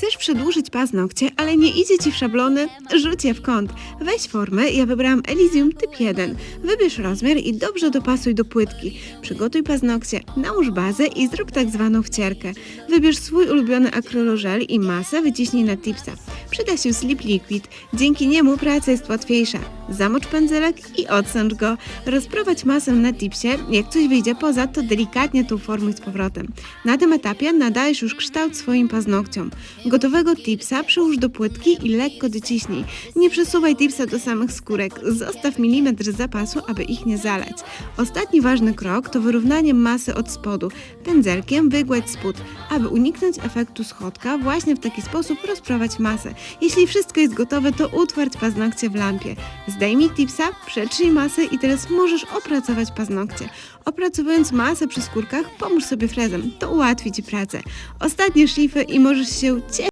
Chcesz przedłużyć paznokcie, ale nie idzie Ci w szablony? Rzuć je w kąt. Weź formę, ja wybrałam Elysium typ 1. Wybierz rozmiar i dobrze dopasuj do płytki. Przygotuj paznokcie, nałóż bazę i zrób tak zwaną wcierkę. Wybierz swój ulubiony akrylorzel i masę wyciśnij na tipsa. Przyda się Slip Liquid, dzięki niemu praca jest łatwiejsza. Zamocz pędzelek i odsącz go. Rozprowadź masę na tipsie, jak coś wyjdzie poza, to delikatnie tą formuj z powrotem. Na tym etapie nadajesz już kształt swoim paznokciom. Gotowego tipsa przyłóż do płytki i lekko dociśnij. Nie przesuwaj tipsa do samych skórek, zostaw milimetr zapasu, aby ich nie zalać. Ostatni ważny krok to wyrównanie masy od spodu. Pędzelkiem wygładź spód. Aby uniknąć efektu schodka, właśnie w taki sposób rozprowadź masę. Jeśli wszystko jest gotowe, to utwardź paznokcie w lampie. Zdejmij tipsa, przetrzyj masę i teraz możesz opracować paznokcie. Opracowując masę przy skórkach, pomóż sobie frezem. To ułatwi Ci pracę. Ostatnie szlify i możesz się cieszyć